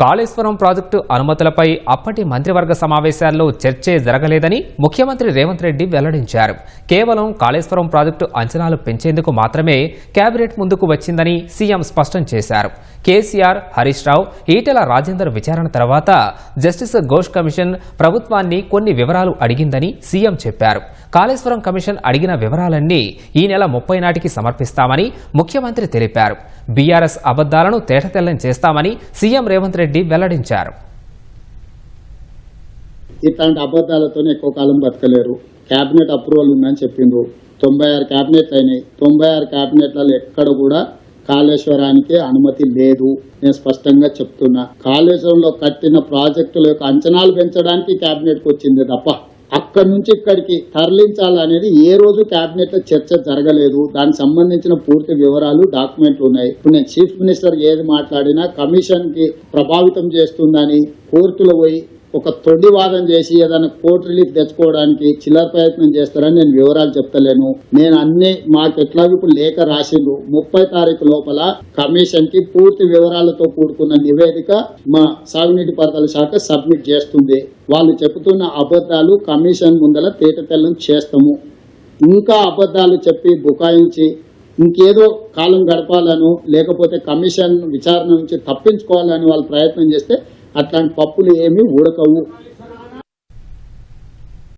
Kaleshwaram project అనుమతులపై అప్పటి మంత్రివర్గ సమావేశాల్లో చర్చే జరగలేదని ముఖ్యమంత్రి రేవంత్ రెడ్డి వెల్లడించారు. కేవలం కాళేశ్వరం ప్రాజెక్టు అంచనాలు పెంచేందుకు మాత్రమే కేబినెట్ ముందుకు వచ్చిందని సీఎం స్పష్టం చేశారు. కేసీఆర్ హరీష్ రావు ఈటెల రాజేందర్ విచారణ తర్వాత జస్టిస్ ఘోష్ కమిషన్ ప్రభుత్వాన్ని కొన్ని వివరాలు అడిగిందని సీఎం చెప్పారు. కాళేశ్వరం కమిషన్ అడిగిన వివరాలన్నీ ఈ నెల ముప్పై నాటికి సమర్పిస్తామని ముఖ్యమంత్రి తెలిపారు. బీఆర్ఎస్ అబద్దాలను తేటతెల్లం చేస్తామని సీఎం రేవంత్ రెడ్డి వెల్లడించారు. ఇట్లాంటి అబద్ధాలతోనే ఎక్కువ కాలం బతకలేరు. కేబినెట్ అప్రూవల్ ఉందని చెప్పిండ్రు. తొంభై ఆరు క్యాబినెట్లు అయినాయి. తొంభై ఆరు క్యాబినెట్లలో ఎక్కడ కూడా కాళేశ్వరానికి అనుమతి లేదు. నేను స్పష్టంగా చెప్తున్నా. కాళేశ్వరంలో కట్టిన ప్రాజెక్టుల యొక్క అంచనాలు పెంచడానికి కేబినెట్కి వచ్చింది తప్ప అక్కడి నుంచి ఇక్కడికి తరలించాలనేది ఏ రోజు కేబినెట్లో చర్చ జరగలేదు. దానికి సంబంధించిన పూర్తి వివరాలు డాక్యుమెంట్లు ఉన్నాయి. ఇప్పుడు నేను చీఫ్ మినిస్టర్ ఏది మాట్లాడినా కమిషన్కి ప్రభావితం చేస్తుందని కోర్టులో పోయి ఒక తొడి వాదం చేసి ఏదైనా కోర్టు రిలీఫ్ తెచ్చుకోవడానికి చిల్లర ప్రయత్నం చేస్తారని నేను వివరాలు చెప్తలేను. నేను అన్ని మాకు ఎట్లా ఇప్పుడు లేఖ రాసిండు ముప్పై తారీఖు లోపల కమిషన్కి పూర్తి వివరాలతో కూడుకున్న నివేదిక మా సాగునీటి పారుదల శాఖ సబ్మిట్ చేస్తుంది. వాళ్ళు చెబుతున్న అబద్ధాలు కమిషన్ ముందల తేటతెల్లం చేస్తాము. ఇంకా అబద్ధాలు చెప్పి బుకాయించి ఇంకేదో కాలం గడపాలను లేకపోతే కమిషన్ విచారణ నుంచి తప్పించుకోవాలని వాళ్ళు ప్రయత్నం చేస్తే అట్లాంటి పప్పులు ఏమీ ఉడకవు.